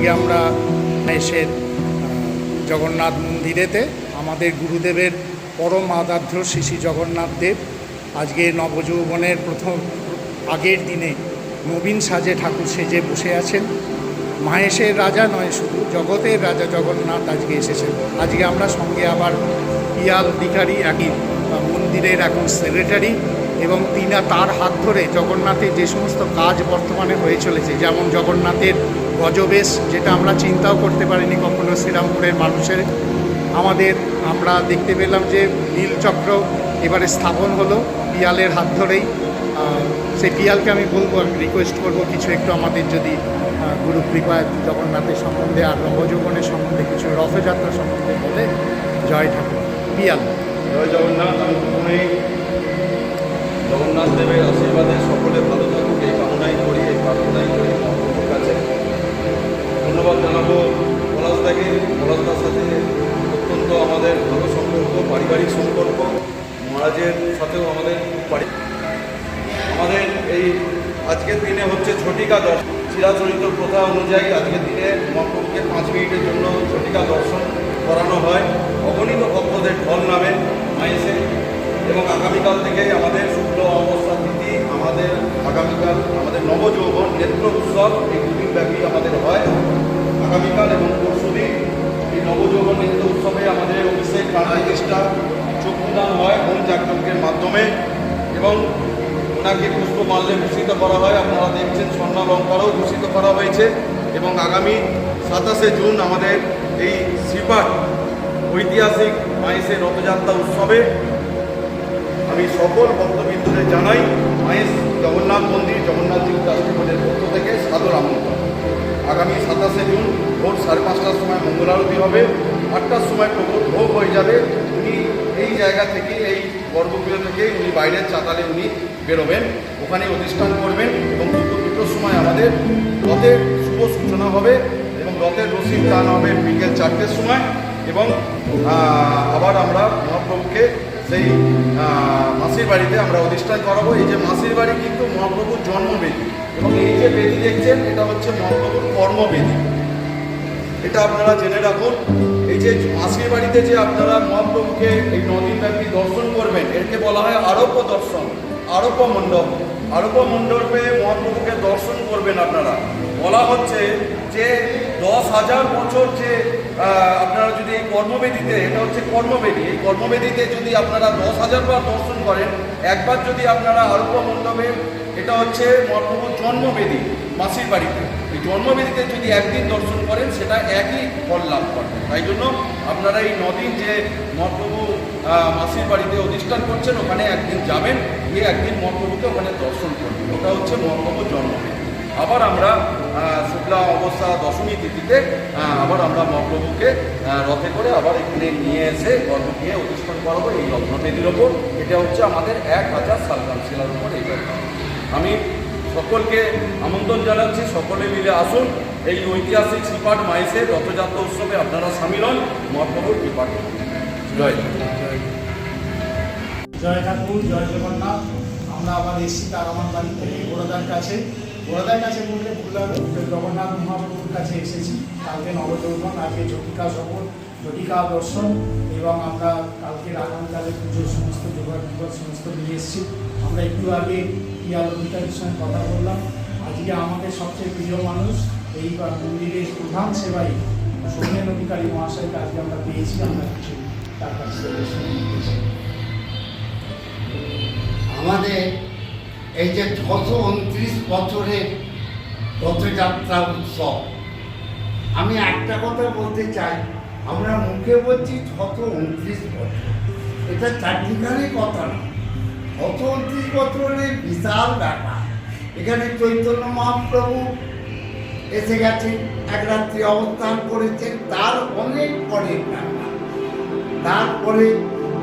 আজকে আমরা এসে জগন্নাথ মন্দিরেতে আমাদের গুরুদেবের পরম আরাধ্য শ্রী শ্রী জগন্নাথ দেব আজকে নবযৌবনের প্রথম, আগের দিনে নবীন সাজে ঠাকুর সেজে বসে আছেন। মাহেশের রাজা নয় শুধু, জগতের রাজা জগন্নাথ আজকে এসেছেন। আজকে আমরা সঙ্গে আবার পিয়াল অধিকারী, একই মন্দিরের এখন সেক্রেটারি, এবং তিনা তার হাত ধরে জগন্নাথের যে সমস্ত কাজ বর্তমানে হয়ে চলেছে, যেমন জগন্নাথের গজবেশ, যেটা আমরা চিন্তাও করতে পারিনি কখনো শ্রীরামপুরের মানুষের। আমাদের, আমরা দেখতে পেলাম যে নীলচক্র এবারে স্থাপন হলো পিয়ালের হাত ধরেই। সেই পিয়ালকে আমি বলব, আমি রিকোয়েস্ট করব কিছু একটু আমাদের যদি গুরু কৃপায় জগন্নাথের সম্বন্ধে আর নবযৌবনের সম্বন্ধে কিছু রথযাত্রা সম্বন্ধে বলে। জয় ঠাকুর। পিয়াল। জয় জগন্নাথ, আমি জগন্নাথ দেবের আশীর্বাদে সকলে ভালো থাকুক, এই কামনাই করি, এই প্রার্থনাই করি। ধন্যবাদ জানাব। পলাশদাকে। পলাশদার সাথে অত্যন্ত আমাদের ভালো সম্পর্ক, পারিবারিক সম্পর্ক। মহারাজের সাথেও আমাদের আমাদের এই আজকের দিনে হচ্ছে ছটিকা দর্শন। চিরাচরিত প্রথা অনুযায়ী আজকের দিনে মহাপ্রভুকে পাঁচ মিনিটের জন্য ছটিকা দর্শন করানো হয়। অগণিত ভক্তদের ঢল নামে মাইসে এবং আগামীকাল থেকে করা হয়। আপনারা দেখছেন স্বর্ণ স্বর্ণালঙ্কারও ভূষিত করা হয়েছে এবং আগামী সাতাশে জুন আমাদের এই শ্রীপাঠ ঐতিহাসিক মায়েসের রথযাত্রা উৎসবে আমি সকল ভক্তবৃন্দদের জানাই মায়েস জগন্নাথ মন্দির, জগন্নাথ জিউ পক্ষ থেকে সাদর আমন্ত্রণ। আগামী সাতাশে জুন ভোর সাড়ে পাঁচটার সময় মঙ্গল আরতি হবে। আটটার সময় প্রভুর ভোগ হয়ে যাবে। উনি এই জায়গা থেকে, এই গর্ভগৃহ থেকে উনি বাইরের চাতালে উনি বেরোবেন। ওখানে অধিষ্ঠান করবেন এবং দুটোর সময় আমাদের রথের শুভ সূচনা হবে এবং রথের রসিদ দান হবে বিকেল চারটের সময় এবং আবার আমরা মহাপ্রভুকে সেই মাসির বাড়িতে আমরা অধিষ্ঠান করাবো। এই যে মাসির বাড়ি কিন্তু মহাপ্রভুর জন্মবেদী এবং এই যে বেদি দেখছেন, এটা হচ্ছে মহাপ্রভুর কর্মবেদী। এটা আপনারা জেনে রাখুন। এই যে মাসির বাড়িতে যে আপনারা মহাপ্রভুকে এই নদীন ব্যাপী দর্শন করবেন, এরকে বলা হয় আরোপ্য দর্শন, আরোপ্য মণ্ডপ। আরোপ্য মণ্ডপে মহাপ্রভুকে দর্শন করবেন আপনারা। বলা হচ্ছে যে দশ হাজার বছর যে আপনারা যদি এই কর্মবেদিতে, এটা হচ্ছে কর্মবেদী, এই কর্মবেদিতে যদি আপনারা দশ হাজার বার দর্শন করেন, একবার যদি আপনারা আরোপ্য মণ্ডপে এটা হচ্ছে মহাপ্রভুর জন্মবেদী, মাসির বাড়িতে, এই জন্মবেদিতে যদি একদিন দর্শন করেন, সেটা একই ফল লাভ করবেন তাই জন্য আপনারা এই নদিন যে মহাপ্রভু মাসির বাড়িতে অধিষ্ঠান করছেন, ওখানে একদিন যাবেন, গিয়ে একদিন মহাপ্রভুকে ওখানে দর্শন করবেন। ওটা হচ্ছে মহাপ্রভুর জন্মদিন। আবার আমরা শুক্লা অবস্থা দশমী তিথিতে আবার আমরা মহাপ্রভুকে রথে করে আবার এখানে নিয়ে এসে গর্ভ নিয়ে অধিষ্ঠান করাবো এই রত্নবেদীর ওপর। এটা হচ্ছে আমাদের এক হাজার সালকান শিলার উপর ব্যাপার। আমি সকলকে আমন্ত্রণ জানাচ্ছি, সকলে মিলে আসুন। এই ঐতিহাসিক শ্রীপাঠ মাইসের রথযাত্রা উৎসবে আপনারা সামিল হন মহাপ্রভুর কৃপা। জয়। জয় ঠাকুর, জয় জগন্নাথ। আমরা আবার এসেছি তার আমার বাড়ি থেকে বড়দার কাছে। বড়দার কাছে বললে ভুল হবে জগন্নাথ মহাপ্রভুর কাছে এসেছি। কালকে নবযৌবন, আজকে ঝটিকা শপথ ঝটিকা দর্শন, এবং আমরা কালকে আগামীকালে পুজোর সমস্ত জোগাড় টোগাড় সমস্ত নিয়ে এসেছি। আমরা একটু আগে পিয়াল অধিকারীর সঙ্গে কথা বললাম। আজকে আমাদের সবচেয়ে প্রিয় মানুষ, এই মন্দিরের প্রধান সেবাই সৌমেন অধিকারী মহাশয়কে আজকে আমরা পেয়েছি। আমরা কিছু তার কাছ আমাদের এই যে ছশো উনত্রিশ বছরের রথযাত্রা উৎসব, আমি একটা কথা বলতে চাই, আমরা মুখে বলছি ছশো উনত্রিশ বছর। এটা চারটিখানি কথা না। ছশো উনত্রিশ বছরের বিশাল ব্যাপার। এখানে চৈতন্য মহাপ্রভু এসে গেছেন, এক রাত্রি অবস্থান করেছেন, তার অনেক পরের ব্যাপার। তারপরে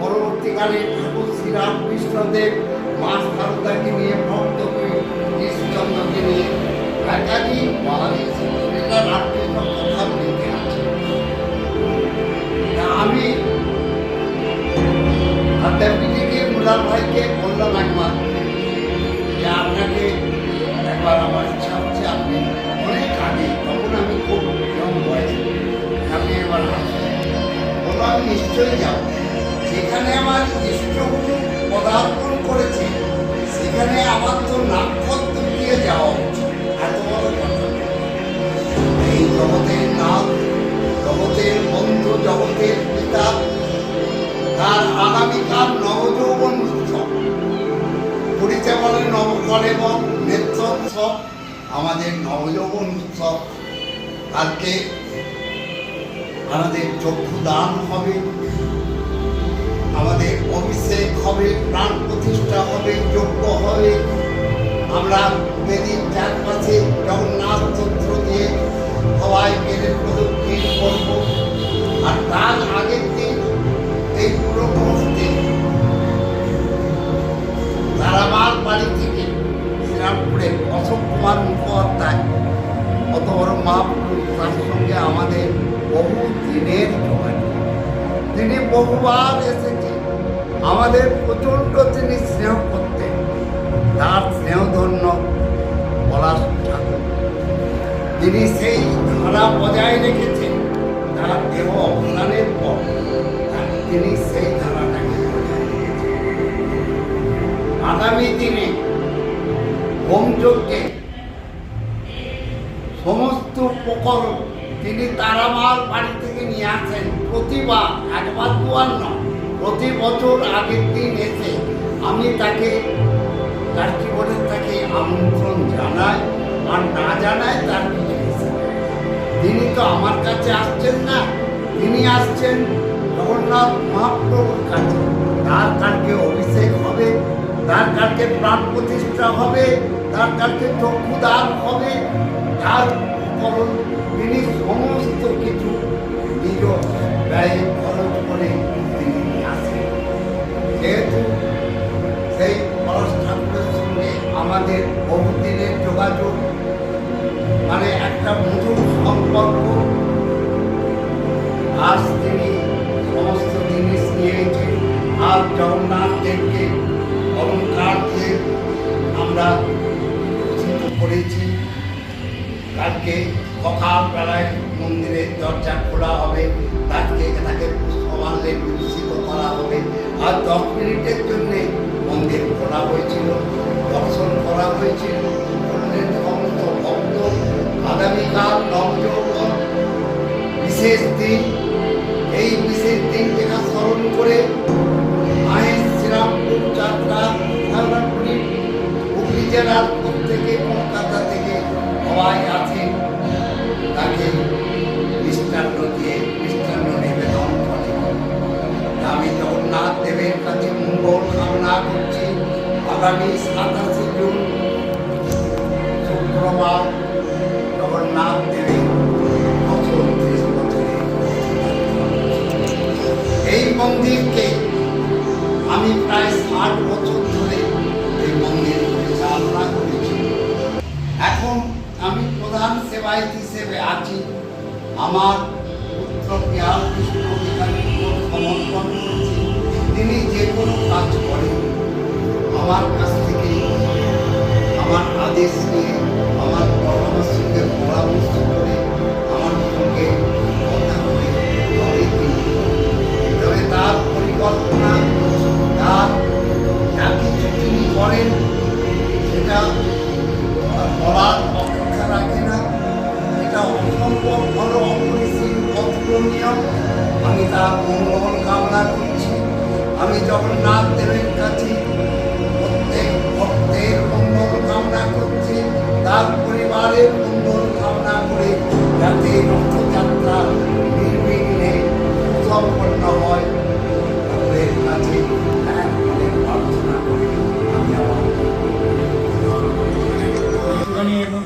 পরবর্তীকালে ঠাকুর শ্রীরামকৃষ্ণদেব মা সারদাকে নিয়ে ভক্ত কৃষ্ণচন্দ্রকে নিয়ে একাধিক বাঙালি শিল্পীরা রামকৃষ্ণ কথা লিখে আছে। আমি আধ্যাত্মিকে মুলার ভাইকে বললাম একবার যে আপনাকে একবার আমার ইচ্ছা হচ্ছে আপনি অনেক আগে, তখন আমি খুব কম বয়সে। আমি এবার বললাম নিশ্চয়ই যাব। যেখানে আমার ইষ্টগুরু পদার্পণ করেছে, সেখানে আমার তো নাক্ষত্র দিয়ে যাওয়া উচিত। এত বড় এই জগতের নাম, জগতের বন্ধু জগতের পিতা, তার আগামীকাল নবযৌবন উৎসব। পুরীতে বলে নবকলেবর নেত্রোৎসব আমাদের নবযৌবন উৎসব। কালকে আমাদের চক্ষু দান হবে। আমাদের অভিষেক হবে, প্রাণ প্রতিষ্ঠা হবে, যোগ্য হবে। আমরা বেদির চারপাশে জগন্নাথ তন্ত্র দিয়ে সবাই মেরে প্রদক্ষিণ করব। আর তার আগের দিন এই পুরো মহস্তে তারাবার বাড়ি থেকে শ্রীরামপুরে অশোক কুমার মুখোপাধ্যায় অত বড় মহাপুরুষ তার সঙ্গে আমাদের বহু দিনের তিনি বহুবার এসেছে আমাদের প্রচণ্ড তিনি স্নেহ করতেন তার স্নেহধন্য পলাশ ঠাকুর। তিনি সেই ধারা বজায় রেখেছেন, তার দেহ অবদানের পর তিনি সেই ধারাটাকে আগামী দিনে হোমযজ্ঞে সমস্ত উপকরণ তিনি তারামার বাড়ি থেকে নিয়ে আসেন। প্রতিবার একবার দুবার নয় প্রতি বছর আগের দিন এসে আমি তাকে, তার জীবনের তাকে আমন্ত্রণ জানাই আর না জানায় তার কিছু তিনি তো আমার কাছে আসছেন না। তিনি আসছেন জগন্নাথ মহাপ্রভুর কাছে। তার কালকে অভিষেক হবে, তার কালকে প্রাণ প্রতিষ্ঠা হবে, তার কালকে চক্ষুদান হবে, তার উপকরণ, তিনি সমস্ত কিছু নিজ ব্যয়ে খরচ করে তিনি আসেন যেহেতু সেই পরশ ঠাকুরের সঙ্গে আমাদের বহুদিনের যোগাযোগ মানে একটা মধুর সম্পর্ক এই দিনকে স্মরণ করে আমার পুত্রকে আর কিছু সমর্পণ করছি তিনি যে কোনো কাজ করেন। আমার কাছ থেকে আমার আদেশ নিয়ে আমার পরামর্শ সঙ্গে পরামর্শ করে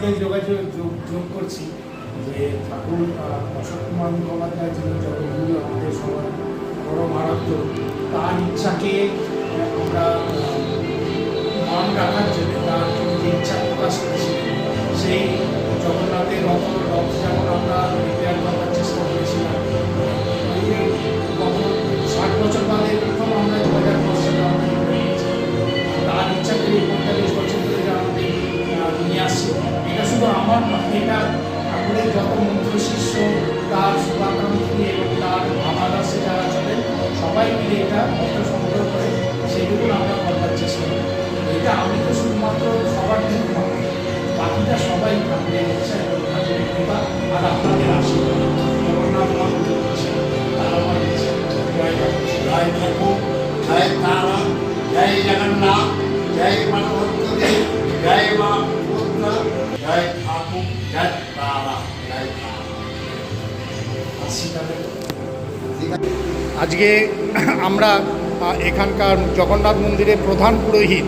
একটুখানি যোগাযোগ যোগ যোগ করছি যে ঠাকুর অশোক কুমার মুখোপাধ্যায় যিনি জগৎগুরু আমাদের সবার বড় মারাত্ম তার ইচ্ছাকে আমরা মান রাখার জন্য তার যে ইচ্ছা প্রকাশ করেছিলেন সেই জগন্নাথের রথ রথ যেমন আমরা রিপেয়ার করার চেষ্টা করেছিলাম গত ষাট বছর বাদে প্রথম আমরা দু হাজার দশ সালে তার ইচ্ছাকে পঁয়তাল্লিশ বছর ধরে আমাদের নিয়ে আসছে। শুধু আমার এটা ঠাকুরের যত মন্ত্র শিষ্য তার শুভাকাঙ্ক্ষী এবং তার ভাবাদাসে যারা চলেন যেটা অর্থ সংগ্রহ করে সেটুকু আমরা করবার চেষ্টা করি। এটা আমি তো শুধুমাত্র সবার জন্য নয়, বাকিটা সবাই ঠাকুরের ইচ্ছা এবং ঠাকুরের কৃপা আর আপনাদের আশীর্বাদ। আমার ইচ্ছা। জয় জয় ঠাকুর জয় তারা জয় জগন্নাথ জয় মানবন্তী জয় মা জয় ঠাকুর জয় তারা আজকে আমরা এখানকার জগন্নাথ মন্দিরের প্রধান পুরোহিত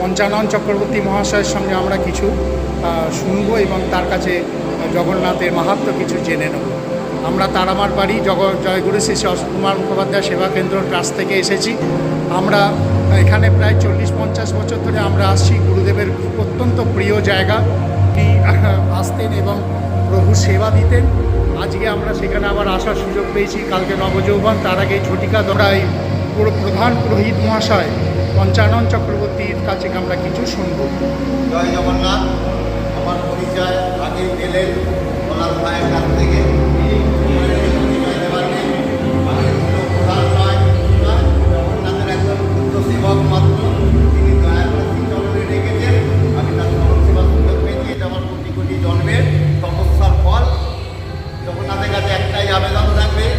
পঞ্চানন চক্রবর্তী মহাশয়ের সঙ্গে আমরা কিছু শুনব এবং তার কাছে জগন্নাথের মাহাত্ম্য কিছু জেনে নেব। আমরা তারামার বাড়ি জগ, জয়গুরু শ্রী কুমার মুখোপাধ্যায় সেবা কেন্দ্রর কাছ থেকে এসেছি। আমরা এখানে প্রায় চল্লিশ পঞ্চাশ বছর ধরে আমরা আসছি। গুরুদেবের অত্যন্ত প্রিয় জায়গা। তিনি আসতেন এবং প্রভু সেবা দিতেন। আজকে আমরা সেখানে আবার আসার সুযোগ পেয়েছি। কালকে নবযৌবন, তার আগে ঝটিকা দড়াই পুরো প্রধান পুরোহিত মহাশয় পঞ্চানন চক্রবর্তীর কাছে আমরা কিছু শুনব। জয় জগন্নাথ। আমার পরিচয় আগে গেলেন, ওনার ভাইয়ের কাছ থেকে। কাছে একটাই আবেদন থাকবে